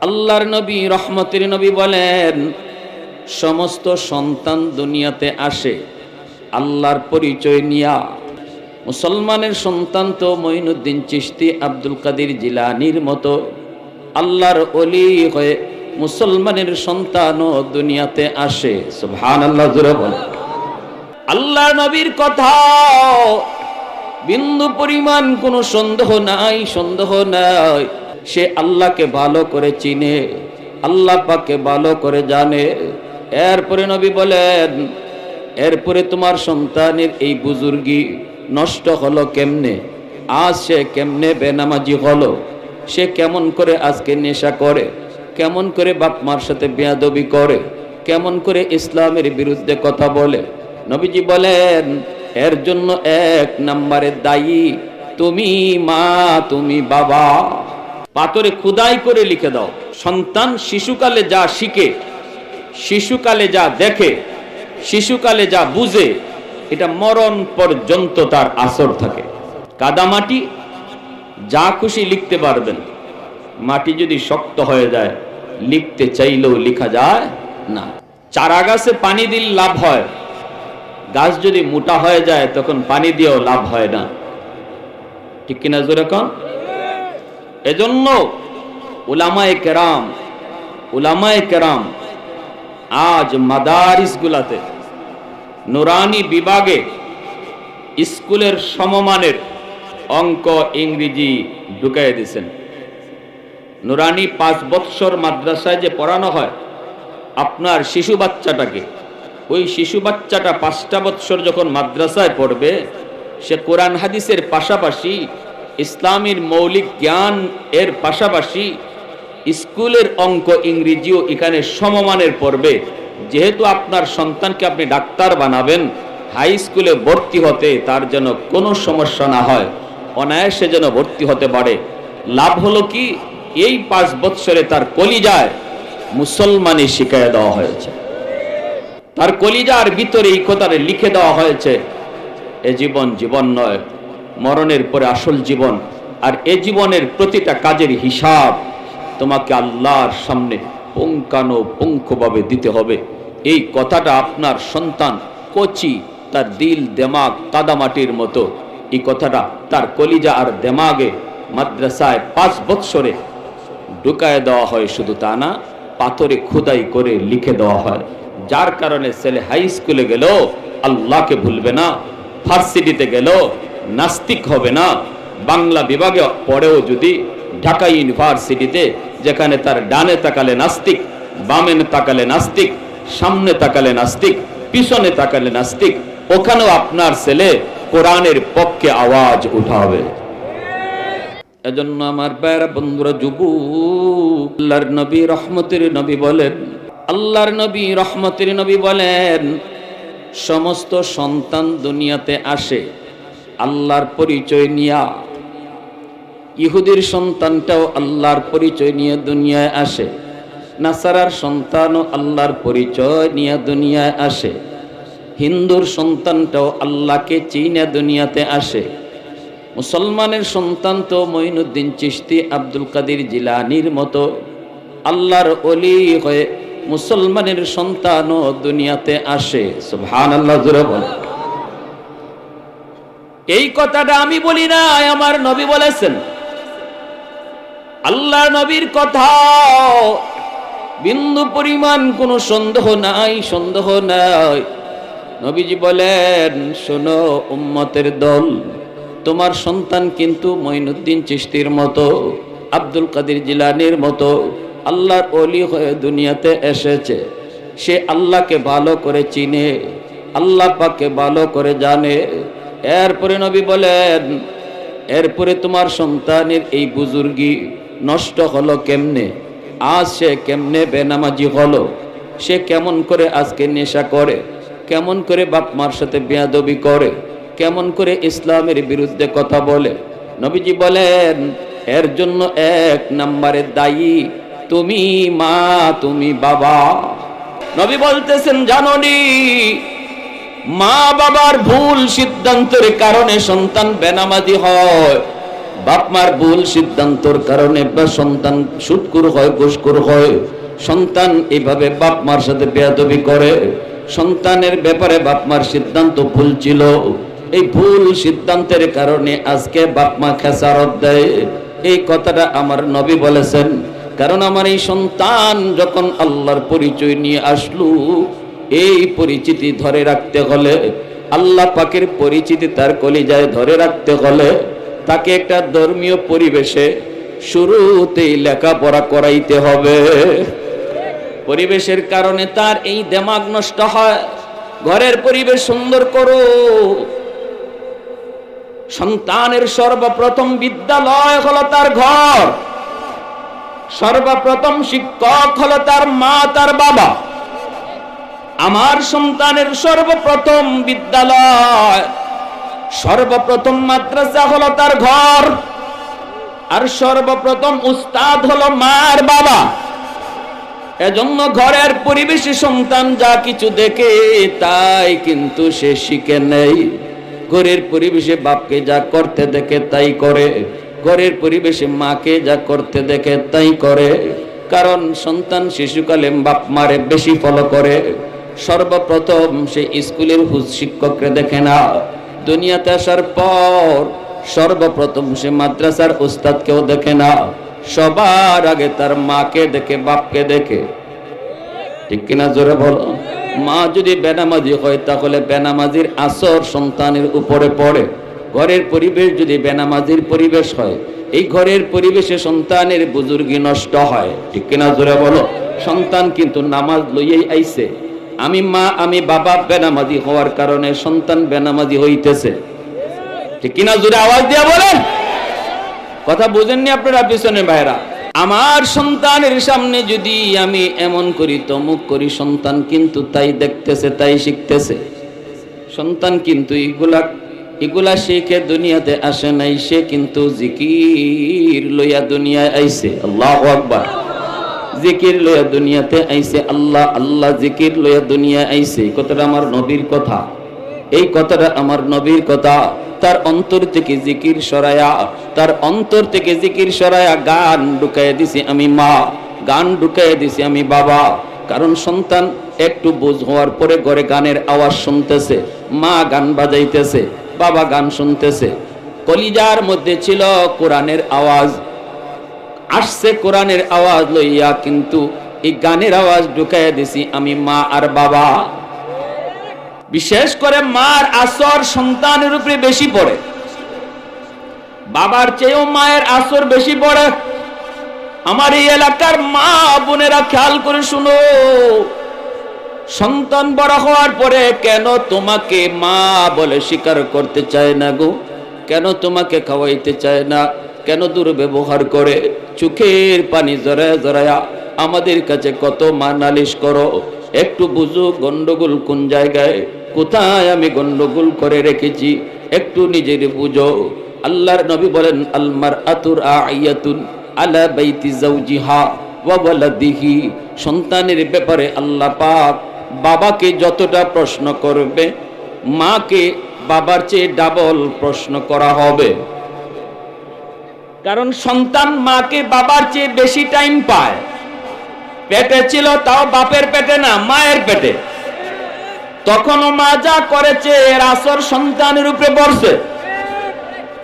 আল্লাহর নবী, রহমতের নবী বলেন, সমস্ত সন্তান দুনিয়াতে আসে। আল্লাহর পরিচয় নিয়া। মুসলমানের সন্তান তো মঈনুদ্দিন চিশতি আব্দুল কাদির জিলানির মতো। আল্লাহর অলি হয়ে মুসলমানের সন্তানও দুনিয়াতে আসে। সুবহান আল্লাহ আল্লাহ নবীর কথা বিন্দু পরিমাণ কোনো সন্দেহ নাই সন্দেহ নাই। সে আল্লাহকে ভালো করে চিনে, আল্লাহ পাকে ভালো করে জানে। এরপরে নবী বলেন, এরপরে তোমার সন্তানের এই বুজুর্গি নষ্ট হলো কেমনে? আজ সে কেমনে বেনামাজি হলো? সে কেমন করে আজকে নেশা করে? কেমন করে বাপ মার সাথে বেয়াদবি করে? কেমন করে ইসলামের বিরুদ্ধে কথা বলে? নবীজি বলেন, এর জন্য এক নম্বরে দায়ী, তুমি মা, তুমি বাবা। পাথরে খুদাই করে লিখে দাও। সন্তান শিশুকালে যা শিখে, শিশুকালে যা দেখে, শিশুকালে যা বুঝে, এটা মরণ পর্যন্ত তার আসর থাকে। কাদামাটি যা খুশি লিখতে পারবেন। মাটি যদি শক্ত হয়ে যায়, লিখতে চাইলেও লিখা যায় না। চারা গাছে পানি দিলে লাভ হয়। গাছ যদি মোটা হয়ে যায়, তখন পানি দিয়েও লাভ হয় না। ঠিক কিনা জোরে কন? এজন্য উলামায়ে কেরাম উলামায়ে কেরাম আজ মাদারিস গুলাতে নুরানি বিভাগে স্কুলের সমমানের অঙ্ক ইংরেজি ঢুকাই দিয়েছেন নুরানি পাঁচ বৎসর মাদ্রাসায় যে পড়ানো হয়, আপনার শিশু বাচ্চাটাকে, ওই শিশু বাচ্চাটা পাঁচটা বৎসর যখন মাদ্রাসায় পড়বে, সে কোরআন হাদিসের পাশাপাশি ইসলামের মৌলিক জ্ঞান এর পাশাপাশি স্কুলের অঙ্ক ইংরেজিও এখানে সমমানের পড়বে যেহেতু আপনার সন্তানকে আপনি ডাক্তার বানাবেন, হাই স্কুলে ভর্তি হতে তার যেন কোনো সমস্যা না হয়, অনায়াসে যেন ভর্তি হতে পারে। লাভ হলো কি, এই পাঁচ বৎসরে তার কলিজায় মুসলমানি শিখাইয়া দেওয়া হয়েছে। তার কলিজার ভিতরে এই কথারে লিখে দেওয়া হয়েছে, এ জীবন জীবন নয় মরণের পরে আসল জীবন আর এ জীবনের প্রতিটা কাজের হিসাব তোমাকে আল্লাহর সামনে পুঙ্খানো পুঙ্খভাবে দিতে হবে। এই কথাটা আপনার সন্তান, কচি, তার দিল, দেমাগ, কাদামাটির মতো। এই কথাটা তার কলিজা আর দেমাগে মাদ্রাসায় পাঁচ বৎসরে ঢুকায় দেওয়া হয়, শুধু তা না, পাথরে খোদাই করে লিখে দেওয়া হয়। যার কারণে ছেলে হাই স্কুলে গেল আল্লাহকে ভুলবে না ফার্সিটিতে গেল নাস্তিক হবে না। বাংলা বিভাগে পড়েও যদি ঢাকা ইউনিভার্সিটিতে, যেখানে তার ডানে তাকালে নাস্তিক, বামে তাকালে নাস্তিক, সামনে তাকালে নাস্তিক, পিছনে তাকালে নাস্তিক, ওখানেও আপনার ছেলে কোরআনের পক্ষে আওয়াজ উঠাবে। এজন্য আমার প্যারা বন্ধুরা যুবু, আল্লাহর নবী রহমতের নবী বলেন, আল্লাহর নবী রহমতের নবী বলেন, সমস্ত সন্তান দুনিয়াতে আসে। আল্লাহর পরিচয় নিয়া। ইহুদির সন্তানটাও আল্লাহর পরিচয় নিয়ে দুনিয়ায় আসে। নাসারার সন্তানও আল্লাহর পরিচয় নিয়ে দুনিয়ায় আসে। হিন্দুর সন্তানটাও আল্লাহকে চিনে দুনিয়াতে আসে। মুসলমানের সন্তান তো মঈনুদ্দিন চিশতি আব্দুল কাদির জিলানির মতো। আল্লাহর অলি হয়ে মুসলমানের সন্তানও দুনিয়াতে আসে। সুবহান আল্লাহ এই কথাটা আমি বলি না আমার নবী বলেছেন। আল্লাহ নবীর কথা বিন্দু পরিমাণ কোনো সন্দেহ নাই সন্দেহ নাই। নবীজি বলেন, শোনো, উম্মতের দল, তোমার সন্তান কিন্তু মঈনুদ্দিন চিশতির মতো, আব্দুল কাদির জিলানির মতো, আল্লাহর অলি হয়ে দুনিয়াতে এসেছে। সে আল্লাহকে ভালো করে চিনে, আল্লাহ পাকে ভালো করে জানে এরপরে নবী বলেন, এরপরে তোমার সন্তানের এই বুজুর্গি নষ্ট হলো কেমনে? আজ সে কেমনে বেনামাজি হলো? সে কেমন করে আজকে নেশা করে? কেমন করে বাপ মার সাথে বেয়াদবি করে? কেমন করে ইসলামের বিরুদ্ধে কথা বলে? নবীজি বলেন, এর জন্য এক নম্বরে দায়ী তুমি মা, তুমি বাবা। নবী বলতেছেন জাননি মা বাবার ভুল সিদ্ধান্তের কারণে সন্তান বেনামাজি হয়। বাপ মার ভুল সিদ্ধান্তর কারণে বা সন্তান সুৎকুর হয় ঘুষকুর হয়। সন্তান এইভাবে বাপ মার সাথে বেয়াদবি করে। সন্তানের ব্যাপারে বাপ মার সিদ্ধান্ত ভুল ছিল। এই ভুল সিদ্ধান্তের কারণে আজকে বাপ মা খেসারত দেয়। এই কথাটা আমার নবী বলেছেন। কারণ আমার এই সন্তান যখন আল্লাহর পরিচয় নিয়ে আসলু এই পরিচিতি ধরে রাখতে হলে, আল্লাহ পাকের পরিচিতি তার কলিজায় ধরে রাখতে হলে, তাকে একটা ধর্মীয় পরিবেশে শুরুতেই লেখাপড়া করাইতে হবে। পরিবেশের কারণে তার এই দেমাগ নষ্ট হয়। ঘরের পরিবেশ সুন্দর করো। সন্তানের সর্বপ্রথম বিদ্যালয় হলো তার ঘর। সর্বপ্রথম শিক্ষক হলো তার মা, তার বাবা। আমার সন্তানের সর্বপ্রথম বিদ্যালয়, সর্বপ্রথম মাদ্রাসা হলো তার ঘর, আর সর্বপ্রথম উস্তাদ হলো মার বাবা। এজন্য ঘরের পরিবেশে সন্তান যা কিছু দেখে তাই কিন্তু সে শিখে নেই। ঘরের পরিবেশে বাপকে যা করতে দেখে তাই করে, ঘরের পরিবেশে মাকে যা করতে দেখে তাই করে। কারণ সন্তান শিশুকালে বাপ মারে বেশি ফলো করে। সর্বপ্রথম সে স্কুলের হুজ শিক্ষককে দেখে না। দুনিয়াতে আসার পর সর্বপ্রথম সে মাদ্রাসার উস্তাদকেও দেখে না। সবার আগে তার মাকে দেখে, বাপকে দেখে। ঠিক কিনা জোরে বলো? মা যদি বেনামাজি হয়, তাহলে বেনামাজির আসর সন্তানের উপরে পড়ে। ঘরের পরিবেশ যদি বেনামাজির পরিবেশ হয়, এই ঘরের পরিবেশে সন্তানের বুজুর্গি নষ্ট হয়। ঠিক কিনা জোরে বলো? সন্তান কিন্তু নামাজ লইয়াই আইছে। আমি মা, আমি বাবা বেনামাজি হওয়ার কারণে সন্তান বেনামাজি হইতেছে। ঠিক কিনা জোরে আওয়াজ দিয়া বলেন? কথা বুঝেননি আপনারা পিছনে ভাইরা আমার সন্তানের সামনে যদি আমি এমন করি, তমুক করি, সন্তান কিন্তু তাই দেখতেছে, তাই শিখতেছে। সন্তান কিন্তু এগুলা এগুলা শিখে দুনিয়াতে আসে নাই, সে কিন্তু জিকির লইয়া দুনিয়ায় আইছে। আল্লাহ আকবার। জিকির লইয়া দুনিয়াতে আইছে, আল্লাহ আল্লাহ জিকির লইয়া দুনিয়া আইছে। কথাটা আমার নবীর কথা। এই কথাটা আমার নবীর কথা। তার অন্তর থেকে জিকির সরায়া তার অন্তর থেকে জিকির সরায়া গান ঢুকাইয়া দিছি আমি মা, গান ঢুকাইয়া দিছি আমি বাবা। কারণ সন্তান একটু বুঝ হওয়ার পরে ঘরে গানের আওয়াজ শুনতেছে, মা গান বাজাইতেছে, বাবা গান শুনতেছে। কলিজার মধ্যে ছিল কোরআনের আওয়াজ। আসছে কোরআনের আওয়াজ লইয়া, কিন্তু এই গানের আওয়াজ ঢুকাইয়া দিছি আমি মা আর বাবা। বিশেষ করে মার আসর সন্তানের উপরে বেশি পড়ে। বাবার চেয়েও মায়ের আসর বেশি পড়ে। আমার এই এলাকার মা বোনেরা খেয়াল করে শুনো, সন্তান বড় হওয়ার পরে কেন তোমাকে মা বলে স্বীকার করতে চায় না গো? কেন তোমাকে খাওয়াইতে চায় না? কেন দুর্ব্যবহার করে? চোখের পানি জড়ায় জড়ায়া আমাদের কাছে কত মা নালিশ করো? একটু বুঝো গন্ডগোল কোন জায়গায়? কোথায় আমি গন্ডগোল করে রেখেছি? একটু নিজের বুঝো। আল্লাহর নবী বলেন আলমার আতুর আয়াতুন আলা বাইতি জাউজিহা ওয়া ওয়ালাদিহি। সন্তানের ব্যাপারে আল্লাহ পাক বাবাকে যতটা প্রশ্ন করবে, মাকে বাবার চেয়ে ডাবল প্রশ্ন করা হবে। কারণ সন্তান মাকে বাবার চেয়ে বেশি টাইম পায়। পেটে ছিল তাও বাপের পেটে না, মায়ের পেটে। তখনও মা যা করেছে, এর আসর সন্তানের উপরে পড়ছে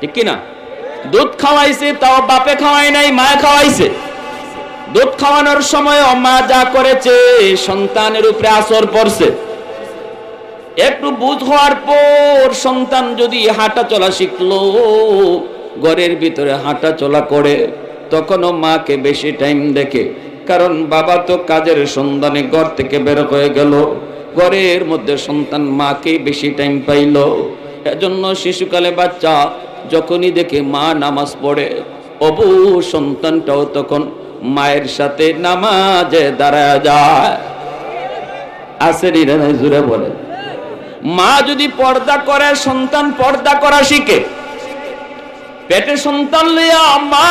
ঠিক কিনা? দুধ খাওয়াইছে, তাও বাপে খাওয়াই নাই, মা খাওয়াইছে। দুধ খাওয়ানোর সময় মা যা করেছে সন্তানের উপরে আসর পড়ছে। একটু বুঝ হওয়ার পর সন্তান যদি হাঁটা চলা শিখলো ঘরের ভিতরে হাঁটা চলা করে, তখনও মাকে বেশি টাইম দেখে। কারণ বাবা তো কাজের সন্ধানে ঘর থেকে বের হয়ে গেল। ঘরের মধ্যে সন্তান মাকে বেশি টাইম পাইল। এজন্য শিশুকালে বাচ্চা যখনই দেখে মা নামাজ পড়ে, অবু সন্তানটাও তখন মায়ের সাথে নামাজে দাঁড়ায় যায়। আসেনি জুড়ে বলে মা যদি পর্দা করে, সন্তান পর্দা করা শিখে পেটে সন্তান লইয়া মা।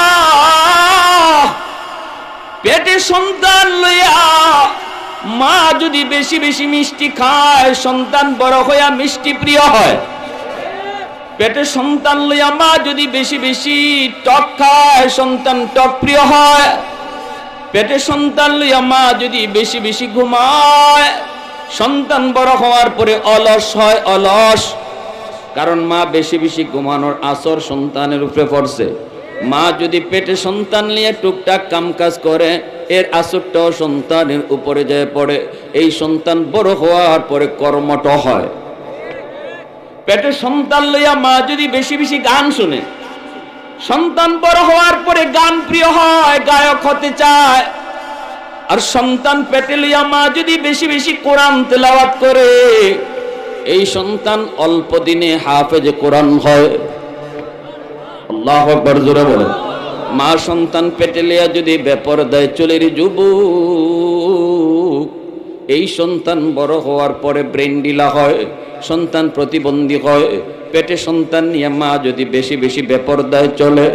পেটে সন্তান লইয়া মা যদি বেশি বেশি মিষ্টি খায়, সন্তান বড় হইয়া মিষ্টি প্রিয় হয়। পেটে সন্তান লইয়া মা যদি বেশি বেশি টক খায়, সন্তান টক প্রিয় হয়। পেটে সন্তান লইয়া মা যদি বেশি বেশি ঘুমায়, সন্তান বড় হওয়ার পরে অলস হয়, অলস। কারণ মা বেশি বেশি ঘুমানোর আসর সন্তানের উপরে পড়ছে। মা যদি পেটে সন্তান নিয়ে টুকটাক কামকাজ করে, এর আসরটাও সন্তানের উপরে যায় পড়ে। এই সন্তান বড় হওয়ার পরে কর্মট হয়। পেটে সন্তান লইয়া মা যদি বেশি বেশি গান শুনে, সন্তান বড় হওয়ার পরে গান প্রিয় হয়, গায়ক হতে চায়, আর সন্তান পেটে লইয়া মা যদি বেশি বেশি কোরআন তেলাওয়াত করে এই সন্তান অল্প দিনে হাফেজে কোরআন হয়। বলে মা সন্তান পেটে লিয়া যদি ব্যাপার দেয় চলের যুবক, এই সন্তান বড় হওয়ার পরে ব্রেন ডিলা হয়, সন্তান প্রতিবন্ধী হয়, পেটে সন্তান নিয়ে মা যদি বেশি বেশি বেপরদায় চলে,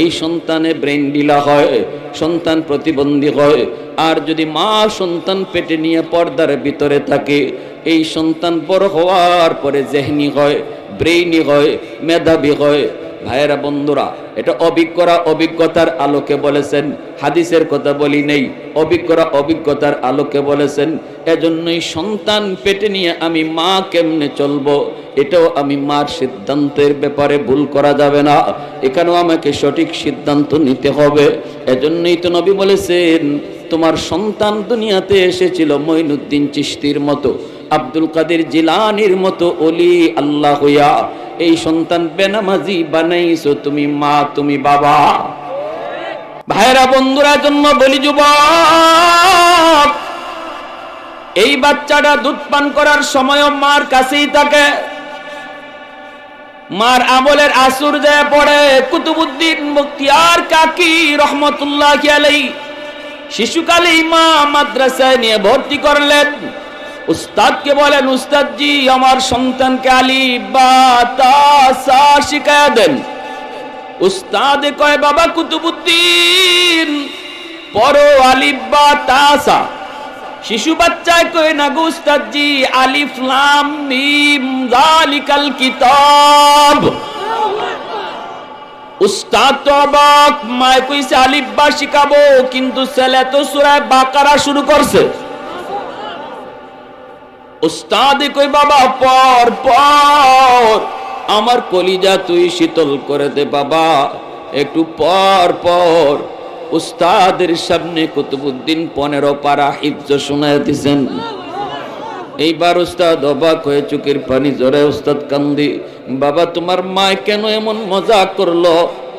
এই সন্তানে ব্রেন ডিলা হয়, সন্তান প্রতিবন্ধী হয়, আর যদি মা সন্তান পেটে নিয়ে পর্দার ভিতরে থাকে এই সন্তান বড় হওয়ার পরে জেহনি হয়, ব্রেইনি হয়, মেধাবী হয়। ভাইয়েরা, বন্ধুরা, এটা অভিজ্ঞরা অভিজ্ঞতার আলোকে বলেছেন, হাদিসের কথা বলি নেই, অভিজ্ঞরা অভিজ্ঞতার আলোকে বলেছেন, এজন্যই সন্তান পেটে নিয়ে আমি মা কেমনে চলবো? এটাও আমি মার সিদ্ধান্তের ব্যাপারে ভুল করা যাবে না। এখানেও আমাকে সঠিক সিদ্ধান্ত নিতে হবে। এজন্যই তো নবী বলেছেন, তোমার সন্তান দুনিয়াতে এসেছিল মঈনুদ্দিন চিস্তির মতো। আব্দুল কাদের জিলানির মতো অলি আল্লাহ হইয়া, এই সন্তান বেনামাজি বানাইছো, তুমি মা, তুমি বাবা। ভাইরা বন্ধুরা জন্য বলি যুবক, এই বাচ্চাটা দুধ পান করার সময় মার কাছেই থাকে। মার আমলের আসুর যায় পড়ে, কুতুবুদ্দিন মুক্তিয়ার কাকি রহমতুল্লাহ শিশুকালেই মা মাদ্রাসায় নিয়ে ভর্তি করলেন। উস্তাদকে বলেন, উস্তাদজি, আমার সন্তানকে আলি বা তা সা শিখায়া দেন। উস্তাদ কয়, বাবা কুতুবুদ্দিন, পড়ো আলিফ বা তাসা শিশু বাচ্চায় কয়, না গো উস্তাদজি, আলিফ, লাম, মিম জালিকাল কিতাব। উস্তাদ তো অবাক, মায় কইছে, আলিফ বা শিখাবো, কিন্তু ছেলে তো সূরা বাকারা শুরু করছে। উস্তাদ কই, বাবা, পর পর, আমার কলিজা তুই শীতল করে দে, বাবা, একটু পর পর। উস্তাদের সামনে কুতুবুদ্দিন পনেরো পারা হিফজ শোনায় দিছেন। এইবার উস্তাদ অবাক হয়ে চুকির পানি জরে উস্তাদ কান্দি, বাবা, তোমার মা কেন এমন মজা করল?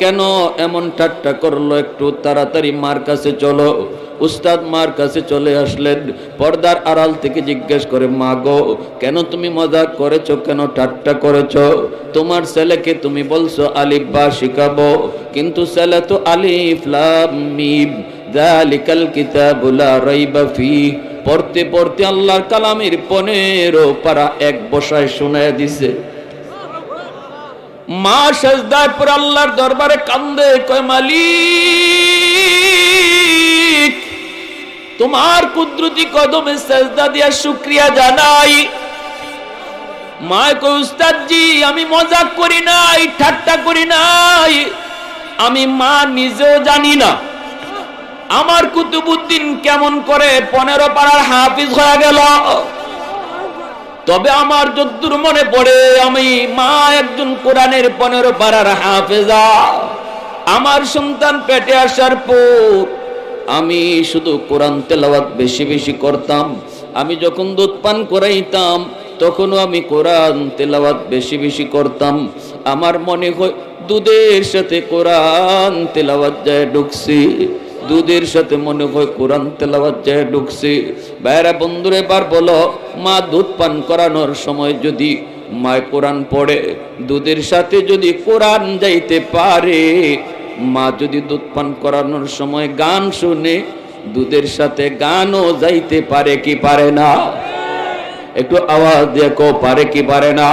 কেন এমন ঠাট্টা করল? একটু তাড়াতাড়ি মার কাছে চলো। উস্তাদ মার কাছে চলে আসলেন, পর্দার আড়াল থেকে জিজ্ঞেস করে, মা গো, কেন তুমি মজা করেছ? কেন ঠাট্টা করেছ? তোমার ছেলেকে তুমি বলছো আলিফ বা শিখাবো? কিন্তু ছেলে তো আলিফ লাম মিম। যালিকাল কিতাবু লা রাইবা ফি। পড়তে পড়তে আল্লাহর কালামের পনেরো পারা এক বসায় শোনায় দিছে। মা সেজদায় পর আল্লাহর দরবারে কান্দে, কয়, মালিক তোমার কুদরতি কদমে সেজদা দিয়া শুক্রিয়া জানাই। মা কয় উস্তাদজি, আমি মজাক করি নাই, ঠাট্টা করি নাই। আমি মা নিজেও জানি না। আমার কুতুবুদ্দিন কেমন করে পনেরো পাড়ার হাফিজ হয়ে গেল। তবে আমার যদ্দুর মনে পড়ে, আমি মা একজন কোরআনের পনেরো পাড়ার হাফেজা। আমার সন্তান পেটে আসার পর আমি শুধু কোরআন তেলাওয়াত বেশি বেশি করতাম। আমি যখন দুধ পান করাইতাম, তখনও আমি কোরআন তেলাওয়াত বেশি বেশি করতাম। আমার মনে হয় দুধের সাথে কোরআন তেলাওয়াত যায় ঢুকছি। দুধের সাথে মনে হয় কোরআন তেলাওয়াত যায় ঢুকছে। বাইরা বন্ধুরে, এবার বলো, মা দুধ পান করানোর সময় যদি মায় কোরআন পড়ে, দুধের সাথে যদি কোরআন যাইতে পারে মা যদি দুধ পান করানোর সময় গান শুনে, দুধের সাথে গানও যাইতে পারে কি পারে না? একটু আওয়াজ দেখো পারে কি পারে না?